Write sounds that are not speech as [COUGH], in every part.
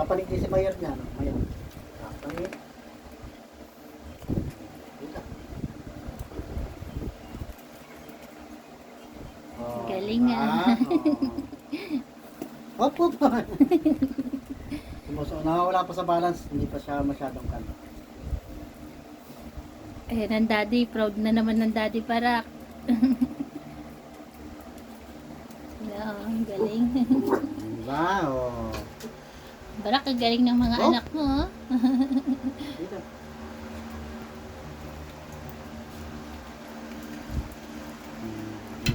Papanik din si Mayor niya, no? Mayor. Dito. Oh, Galing, diba? ah. Oh. Hop, hop. [LAUGHS] Sumuso, nawawala pa sa balance, hindi pa siya masyadong kan. Eh, ng daddy. Proud na naman ng daddy para. yeah, [LAUGHS] galing. Diba? Barak, ang galing ng mga Oh. anak mo. Dito.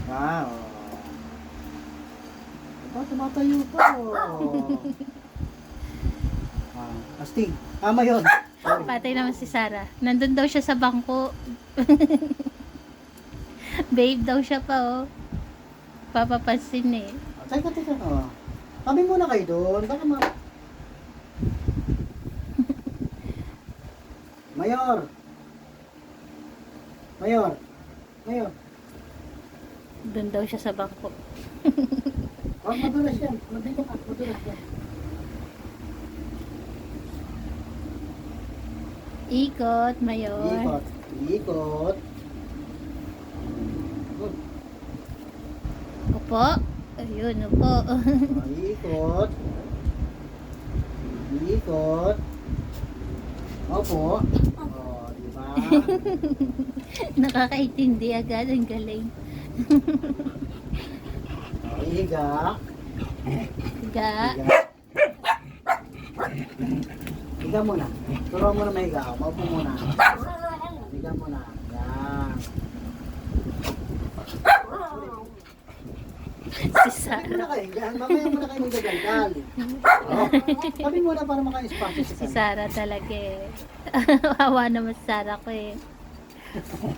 Oh. [LAUGHS] Diba, tumatayo pa. [LAUGHS] Ah, astig. Tama yun. Sorry. [LAUGHS] Patay naman si Sarah. Nandun daw siya sa bangko. Babe daw siya pa, oh. Papapansin eh. Ah, Teka, teka. Oh. Kami muna kayo doon. Baka ma... Mayor! Mayor! Mayor! Doon daw siya sa bangko. [LAUGHS] Oh, madulas yan. Madulas ka. Madulas yan. Ikot, mayor. Ikot. Ikot. Good. Opo. Ayun, opo. [LAUGHS] Ah, Ikot. Ikot. Opo. Oh, di ba? Nakakaintindi agad. Ang galing. Oh, Higa. Ga. Higa. Higa muna. Turo mo na mahiga. Oh, Maupo muna. Higa muna. Yan. Si Sabi Sarah. muna kayo. Yan. Mamaya muna kayo magdadaldal. Oh. Sabi muna para maka-espasyo Si sa Sarah talaga eh. [LAUGHS] Hawa naman si Sarah ko eh. [LAUGHS]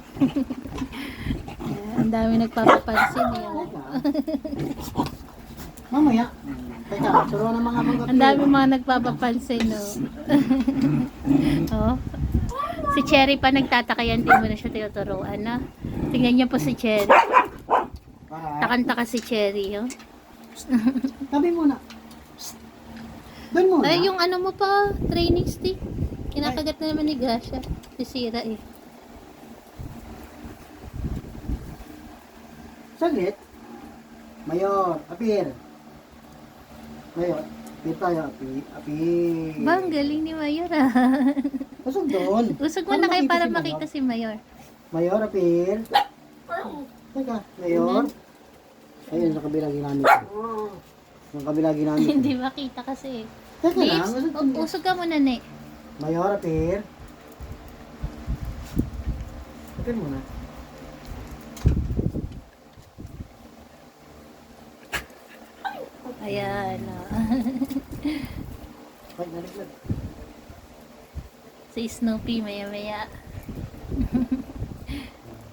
Ang dami nagpapapansin eh. Mamaya. Teka, turo ng mga mga Ang dami mga nagpapapansin, no? [LAUGHS] oh. Si Cherry pa nagtataka yan, di mo na siya tinuturuan, na? Tingnan niyo po si Cherry. Para. Takanta si Cherry, oh. [LAUGHS] Sabi muna. Doon muna. Ay, yung ano mo pa, training stick. Kinakagat na naman ni Gasha. Sisira eh. Saglit. Mayor, apir. Mayor, apir tayo, apir. Apir. Ba, ang galing ni Mayor ah. [LAUGHS] Usog doon. Usog mo na kayo para makita si Mayor. Mayor, apir. Teka, Mayor. Ayun, sa kabila ginamit ko. Sa kabila ginamit [LAUGHS] ko. Hindi makita kasi. Teka lang, Babes, usog u- usog ka muna, ne. Mayor, apir. Apir muna. Ayan. ah. [LAUGHS] Ay, naliglag. si Snoopy, maya-maya.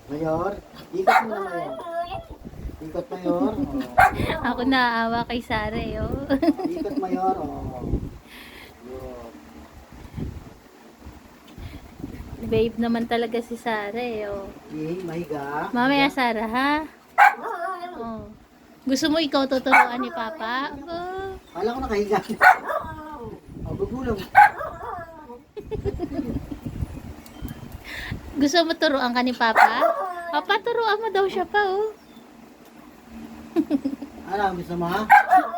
Mayor, ikot muna, Mayor. Ikot, Mayor. Oh. [LAUGHS] Ako naaawa kay Sarah eh, oh. Ikot, Mayor. Oh. Babe naman talaga si Sarah eh, oh. Okay, mahiga. Mamaya, Sarah, ha? Oh. Gusto mo ikaw tuturuan ni Papa? Oh. Kala ko nakahiga. Oh, gugulang. Gusto mo turuan ka ni Papa? Papa, turuan mo daw siya pa, oh. Ano, gusto mo ha?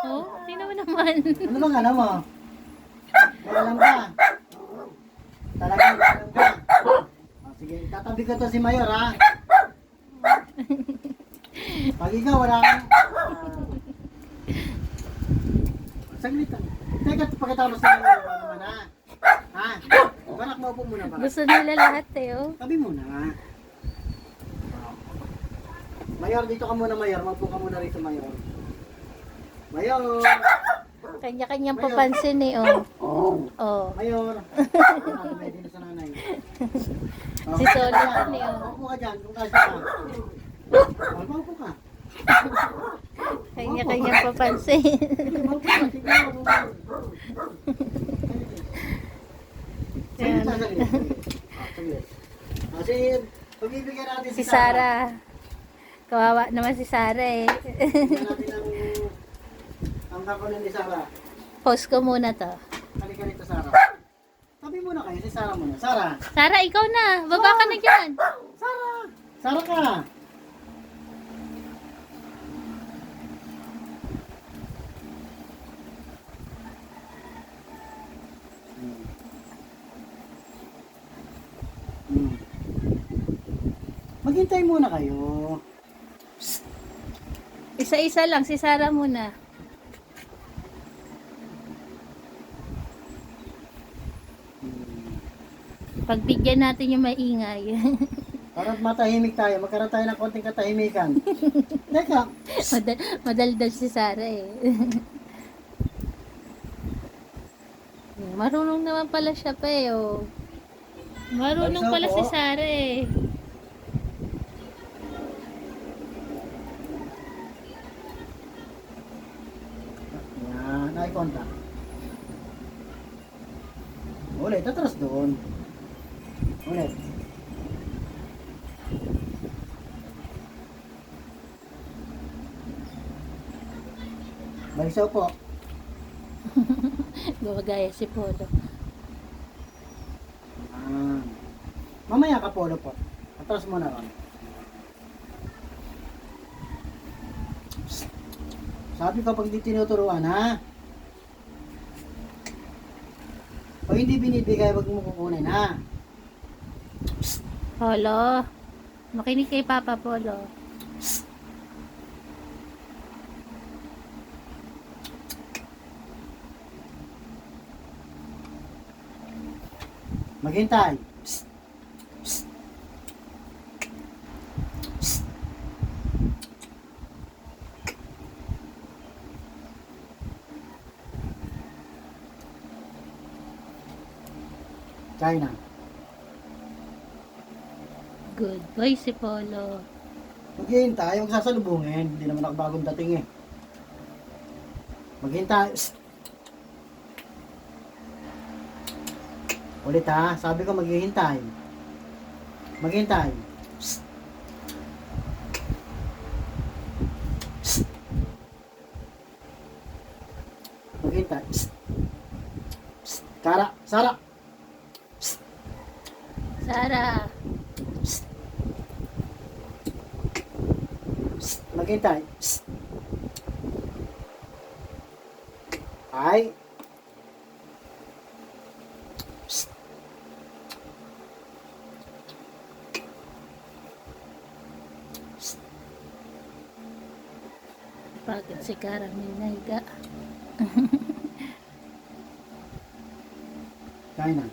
Oh, tingnan mo naman. Ano bang alam mo? May alam ka? Talaga alam ka? Oh, sige, tatabi ko to si Mayor ha? Pag ikaw wala kang... Saglit lang. Teka, pagkatapos na ano naman ha? Ha? Barak mo po muna ba? Gusto nila lahat eh, oh. Tabi muna ha? Mayor, dito ka muna Mayor. Magpo ka muna rito Mayor. Mayor! Kanya-kanyang papansin eh, oh. Oh. Mayor! [LAUGHS] May dito sa nanay. Si Solo yan eh, oh. Upo ka dyan, kung kasi ka. Oh, Upo ka. Kanya-kanyang papansin. Yan. saglit. Ah. Ah, Kasi, pagbibigyan natin si Sarah. Kawawa naman si Sarah eh. Ang ang kakunan ni Sarah. Post ko muna to. Halika rito, Sarah. Tabi muna kayo, si Sarah muna. Sarah! Sarah, ikaw na. Baba ka na dyan. Sarah! Sarah ka! Hmm. Hmm. Maghintay muna kayo. Isa-isa lang. Si Sarah muna. Pagbigyan natin yung maingay. [LAUGHS] Para matahimik tayo, magkaroon tayo ng konting katahimikan. [LAUGHS] Teka, Madal madaldal si Sarah eh. [LAUGHS] Marunong naman pala siya pa eh. Oh. Marunong pala si Sarah eh. yan, eye contact. Ulit, atras doon. Ulit. Balisaw po. [LAUGHS] Gumagaya si Polo. Ah. Mamaya ka polo po. Atras mo na ron. Sabi ko pag di tinuturuan ha. Pag hindi binibigay, wag mo kukunin ha. Polo. Makinig kay Papa Polo. Maghintay. China. Good boy si Polo. Maghihintay, huwag sasalubungin. Hindi naman ako bagong dating eh. Maghintay. Psst. Ulit ha, sabi ko maghihintay. Maghintay. Psst. Psst. Maghintay. Psst. Psst. Kara, Sara. Sarah. Psst. Psst. Maghintay. Psst. Ay. Psst. Psst. Pagod si Caramel na higa. Kaya na.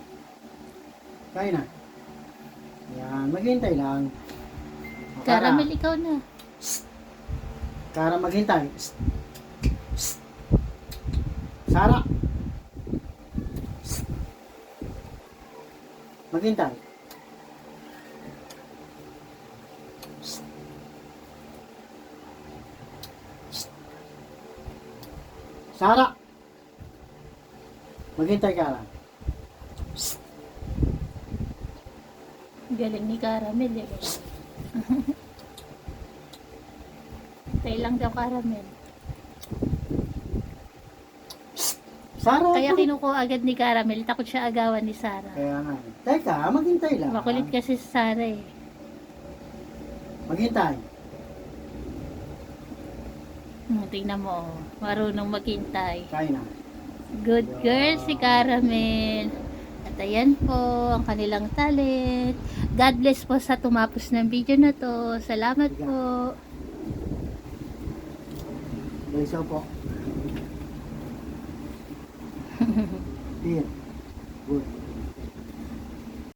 Kaya na. Maghintay lang. O. Caramel, ikaw na. Kara maghintay. Psst. Psst. Sara. Psst. Maghintay. Psst. Psst. Sara. Maghintay Kara. Psst. Galing ni Caramel eh. Tay lang daw Caramel. Sara. Kaya kinukuha agad ni Caramel. Takot siya agawan ni Sarah. Kaya nga. eh. Teka, maghintay lang. Makulit kasi si Sarah eh. Maghintay. Hmm, tingnan mo, oh. marunong maghintay. Kaya na. Good girl si Caramel. At ayan po ang kanilang talent. God bless po sa tumapos ng video na to. Salamat po. Balisaw po. [LAUGHS] Here. Good.